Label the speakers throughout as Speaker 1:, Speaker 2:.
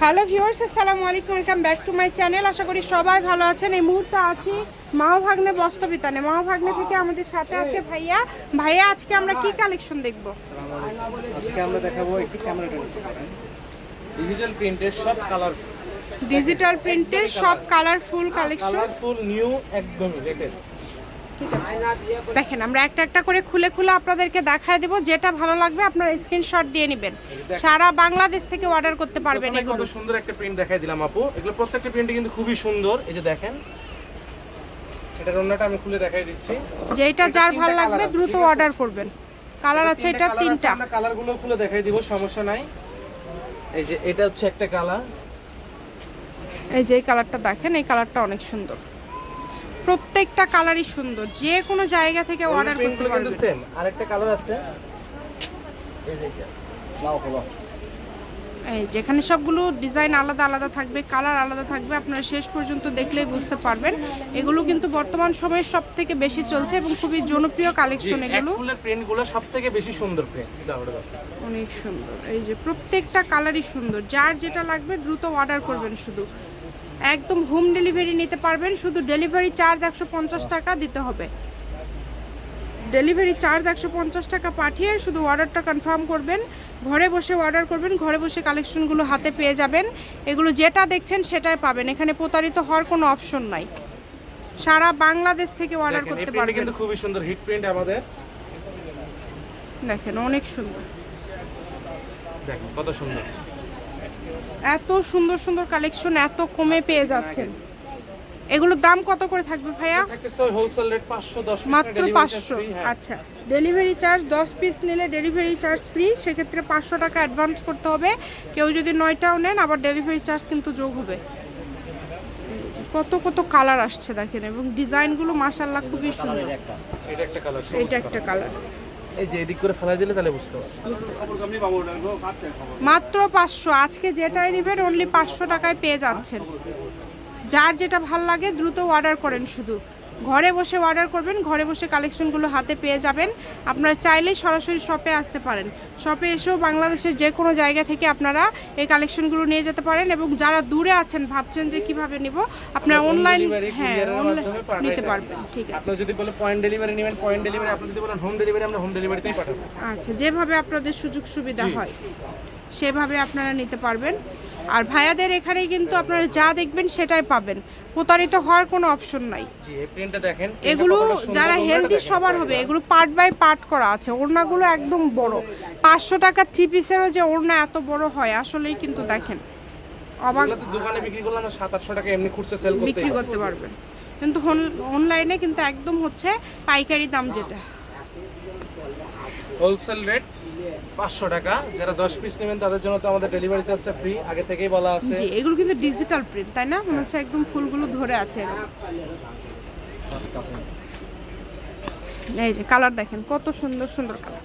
Speaker 1: Hello viewers আসসালামু আলাইকুম welcome back to my channel আশা করি সবাই ভালো আছেন। এই মুহূর্তে আছি মাহভাগ্নে বস্তবিতানে মাহভাগ্নে থেকে আমাদের সাথে আছে ভাইয়া। ভাইয়া আজকে আমরা কি কালেকশন দেখব?
Speaker 2: আজকে আমরা দেখাবো একটি ক্যামেরা ডিজিটাল প্রিন্টের সব কালার
Speaker 1: ডিজিটাল প্রিন্টের সব কালারফুল কালেকশন
Speaker 2: কালারফুল নিউ একদমই লেটেস্ট
Speaker 1: দেখেন আমরা একটা একটা করে খুলে খুলে আপনাদেরকে দেখায় দেব যেটা ভালো লাগবে আপনারা স্ক্রিনশট দিয়ে নেবেন। সারা বাংলাদেশ থেকে অর্ডার করতে পারবেন এগুলো।
Speaker 2: সুন্দর একটা প্রিন্ট দেখাই দিলাম আপু। এগুলো প্রত্যেকটা প্রিন্টই কিন্তু খুবই সুন্দর। এই যে দেখেন এটার অন্যটা আমি খুলে দেখাই দিচ্ছি।
Speaker 1: যেটা যার ভালো লাগবে দ্রুত অর্ডার করবেন। কালার আছে এটা তিনটা।
Speaker 2: আমরা কালারগুলো খুলে দেখাই দিব সমস্যা নাই। এই যে এটা হচ্ছে একটা কালার
Speaker 1: এই যে এই কালারটা দেখেন এই কালারটা অনেক সুন্দর। প্রত্যেকটা কালারই সুন্দর। যে কোনো জায়গা থেকে অর্ডার করতে
Speaker 2: প্রিন্টগুলো কিন্তু
Speaker 1: পারবেন
Speaker 2: সেম আরেকটা কালার আছে। এই যে এটা। নাও হলো
Speaker 1: এই যেখানে সবগুলো ডিজাইন আলাদা আলাদা থাকবে কালার আলাদা থাকবে আপনারা শেষ পর্যন্ত দেখলেই বুঝতে পারবেন। এগুলো কিন্তু বর্তমান সময়ে সব থেকে বেশি চলছে এবং খুবই জনপ্রিয় কালেকশন এগুলো।
Speaker 2: ফুলের প্রিন্টগুলো সবথেকে বেশি সুন্দর প্রিন্ট
Speaker 1: অনেক সুন্দর। এই যে প্রত্যেকটা কালারই সুন্দর। যার যেটা লাগবে দ্রুত অর্ডার করবেন শুধু। একদম হোম ডেলিভারি নিতে পারবেন। শুধু ডেলিভারি চার্জ একশো পঞ্চাশ টাকা দিতে হবে। ডেলিভারি চার্জ একশো পঞ্চাশ টাকা পাঠিয়ে শুধু অর্ডারটা কনফার্ম করবেন। ঘরে বসে অর্ডার করবেন। ঘরে বসে কালেকশনগুলো হাতে পেয়ে যাবেন। এগুলো যেটা দেখছেন সেটাই পাবেন। এখানে প্রতারিত হওয়ার কোনো অপশন নাই। সারা বাংলাদেশ থেকে অর্ডার করতে পারবেন।
Speaker 2: কিন্তু খুবই সুন্দর। হিট প্রিন্ট আমাদের।
Speaker 1: দেখেন অনেক সুন্দর।
Speaker 2: দেখেন কত সুন্দর।
Speaker 1: এত সুন্দর সুন্দর কালেকশন এত কমে পেয়ে যাচ্ছেন। এগুলোর দাম কত করে থাকবে ভাইয়া?
Speaker 2: থাকতেছে ওই হোলসেল রেট 510
Speaker 1: মাত্র পাঁচশো। আচ্ছা ডেলিভারি চার্জ দশ পিস নিলে ডেলিভারি চার্জ ফ্রি সেক্ষেত্রে পাঁচশো টাকা অ্যাডভান্স করতে হবে। কেউ যদি নয়টাও নেন আবার ডেলিভারি চার্জ কিন্তু যোগ হবে। কত কত কালার আসছে দেখেন এবং ডিজাইনগুলো মাসাল্লাহ খুবই সুন্দর।
Speaker 2: এটা একটা কালার
Speaker 1: এটা একটা কালার
Speaker 2: এই যে এদিক করে ফেলাই দিলে তাহলে বুঝতে
Speaker 1: মাত্র পাঁচশো। আজকে যেটাই নেবেন অনলি পাঁচশো টাকায় পেয়ে যাচ্ছেন। যার যেটা ভালো লাগে, দ্রুত অর্ডার করেন শুধু। ঘরে বসে অর্ডার করবেন ঘরে বসে কালেকশনগুলো হাতে পেয়ে যাবেন। আপনারা চাইলেই সরাসরি শপে আসতে পারেন। শপে এসেও বাংলাদেশের যে কোনো জায়গা থেকে আপনারা এই কালেকশনগুলো নিয়ে যেতে পারেন এবং যারা দূরে আছেন ভাবছেন যে কীভাবে নিব আপনারা অনলাইন হ্যাঁ অনলাইন নিতে পারবেন ঠিক আছে।
Speaker 2: আপনি যদি বলে পয়েন্ট ডেলিভারি নেবেন পয়েন্ট ডেলিভারি আপনি যদি বলেন হোম ডেলিভারি আমরা হোম ডেলিভারিতেই পাঠাবো।
Speaker 1: আচ্ছা যেভাবে আপনাদের সুযোগ সুবিধা হয় সেভাবে আপনারা নিতে পারবেন। আর ভাইয়াদের এখানেই কিন্তু আপনারা যা দেখবেন সেটাই পাবেন। প্রতারিত হওয়ার কোনো অপশন নাই। এগুলো যারা হেলদি সবার হবে এগুলো পার্ট বাই পার্ট করা আছে। ওড়নাগুলো একদম বড়। পাঁচশো টাকার থ্রি পিসেরও যে ওড়না এত বড় হয় আসলেই কিন্তু দেখেন। অবাক
Speaker 2: দোকানে বিক্রি করলে সাত আটশো টাকা এমনি সেল
Speaker 1: বিক্রি করতে পারবেন। কিন্তু অনলাইনে কিন্তু একদম হচ্ছে পাইকারি দাম যেটা।
Speaker 2: হোলসেল রেট পাঁচশো টাকা। যারা দশ পিস নেবেন তাদের জন্য তো আমাদের ডেলিভারি চার্জটা ফ্রি আগে থেকেই বলা আছে।
Speaker 1: জি এগুলো কিন্তু ডিজিটাল প্রিন্ট তাই না? মনে হচ্ছে একদম ফুলগুলো ধরে আছে এই যে কালার দেখেন কত সুন্দর সুন্দর কালার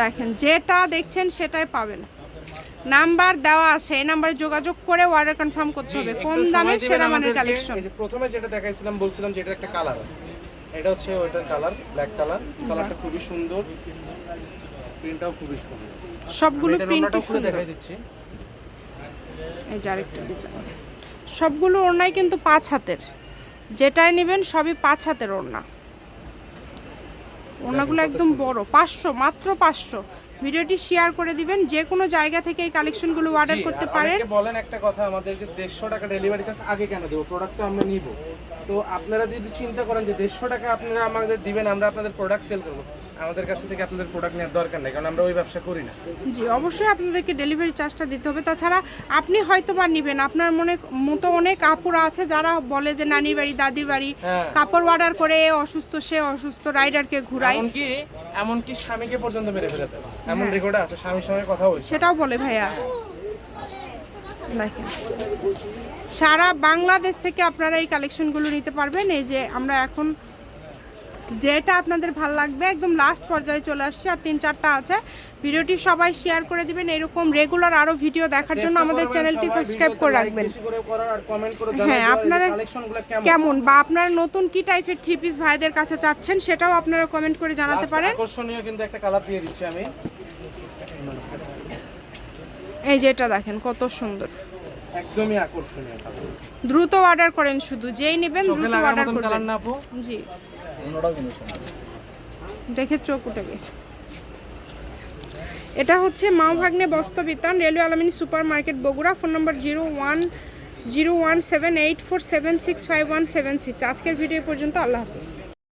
Speaker 1: দেখেন যেটা দেখছেন সেটাই পাবেন। নাম্বার দেওয়া আছে এই নাম্বারে যোগাযোগ করে অর্ডার কনফার্ম করতে হবে। কম দামে সেরা মানের কালেকশন
Speaker 2: এই যে প্রথমে যেটা দেখাইছিলাম বলছিলাম যে এটা একটা কালার এটা হচ্ছে ওইটার কালার ব্ল্যাক কালার কালারটা খুবই সুন্দর। প্রিন্টটাও খুবই সুন্দর।
Speaker 1: সবগুলো প্রিন্ট
Speaker 2: খুলে দেখাই দিচ্ছি।
Speaker 1: এই যে আরেকটা ডিজাইন সবগুলো ওড়নাই কিন্তু পাঁচ হাতের। যেটাই নেবেন সবই পাঁচ হাতের ওড়না। ওড়নাগুলো একদম বড় পাঁচশো মাত্র পাঁচশো। ভিডিওটি শেয়ার করে দিবেন যে কোনো জায়গা থেকে এই কালেকশনগুলো অর্ডার করতে পারেন।
Speaker 2: বলেন একটা কথা আমাদের যে দেড়শো টাকা ডেলিভারি চার্জ আগে কেন দেবো? প্রোডাক্ট তো আমরা নিব। তো আপনারা যদি চিন্তা করেন যে দেড়শো টাকা আপনারা আমাদের দিবেন আমরা আপনাদের প্রোডাক্ট সেল করব। আমাদের কাছ থেকে আপনাদের প্রোডাক্ট নেওয়ার দরকার নেই কারণ আমরা ওই ব্যবসা করি না।
Speaker 1: জি অবশ্যই আপনাদেরকে ডেলিভারি চার্জটা দিতে হবে। তাছাড়া আপনি হয়তো বা নেবেন আপনার মনে মতো অনেক আপুরা আছে যারা বলে যে নানির বাড়ি দাদির বাড়ি
Speaker 2: হ্যাঁ।
Speaker 1: কাপড় অর্ডার করে অসুস্থ সে অসুস্থ রাইডারকে ঘুরায়।
Speaker 2: এমনকি এমনকি স্বামীকে পর্যন্ত মেরে ফেলাতে এমন
Speaker 1: হ্যাঁ।
Speaker 2: রেকর্ড আছে স্বামীর সঙ্গে কথা হয়েছে
Speaker 1: সেটাও বলে ভাইয়া। দেখেন। সারা বাংলাদেশ থেকে আপনারা এই কালেকশনগুলো নিতে পারবেন। এই যে আমরা এখন যেটা আপনাদের ভালো লাগবে একদম লাস্ট পর্যায়ে চলে আসছি আর তিন চারটা আছে। ভিডিওটি সবাই শেয়ার করে দিবেন এরকম রেগুলার আরও ভিডিও দেখার জন্য আমাদের চ্যানেলটি সাবস্ক্রাইব করে রাখবেন। হ্যাঁ, আপনারা
Speaker 2: কেমন?
Speaker 1: বা আপনারা নতুন কি টাইপের থ্রি পিস ভাইদের কাছে চাচ্ছেন সেটাও আপনারা কমেন্ট করে জানাতে পারেন।
Speaker 2: আকর্ষণীয় কিন্তু একটা কালার দিয়ে দিচ্ছি আমি।
Speaker 1: এই যে এটা দেখেন কত সুন্দর।
Speaker 2: একদমই আকর্ষণীয়
Speaker 1: দ্রুত অর্ডার করেন শুধু যেই নেবেন দ্রুত অর্ডার করবেন। জি। দেখে চোখ উঠে গেছে। এটা হচ্ছে মাও ভাগ্নে বস্তবিতান railway Alamin super market Bogura, phone number zero one zero one seven eight four seven six five one seven six. আজকের ভিডিও পর্যন্ত, আল্লাহ হাফিজ।